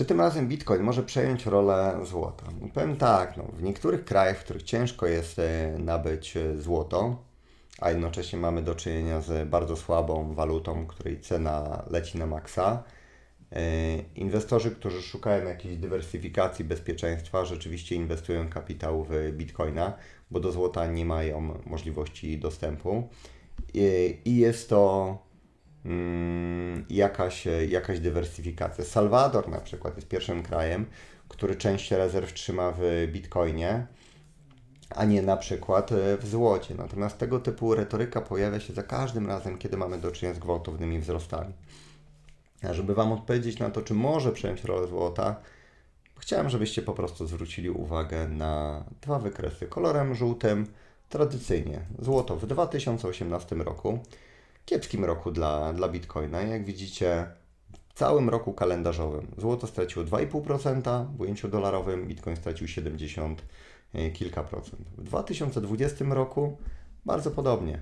Czy tym razem Bitcoin może przejąć rolę złota? Powiem tak, no, w niektórych krajach, w których ciężko jest e, nabyć e, złoto, a jednocześnie mamy do czynienia z bardzo słabą walutą, której cena leci na maksa, e, inwestorzy, którzy szukają jakiejś dywersyfikacji bezpieczeństwa, rzeczywiście inwestują kapitał w Bitcoina, bo do złota nie mają możliwości dostępu. I jest to mm, jakaś, jakaś dywersyfikacja. Salwador na przykład jest pierwszym krajem, który część rezerw trzyma w bitcoinie, a nie na przykład e, w złocie. Natomiast tego typu retoryka pojawia się za każdym razem, kiedy mamy do czynienia z gwałtownymi wzrostami. A żeby Wam odpowiedzieć na to, czy może przejąć rolę złota, chciałem, żebyście po prostu zwrócili uwagę na dwa wykresy. Kolorem żółtym, tradycyjnie, złoto w 2018 roku, kiepskim roku dla, dla Bitcoina. Jak widzicie, w całym roku kalendarzowym złoto straciło 2,5%, w ujęciu dolarowym Bitcoin stracił 70 e, kilka procent. W 2020 roku bardzo podobnie.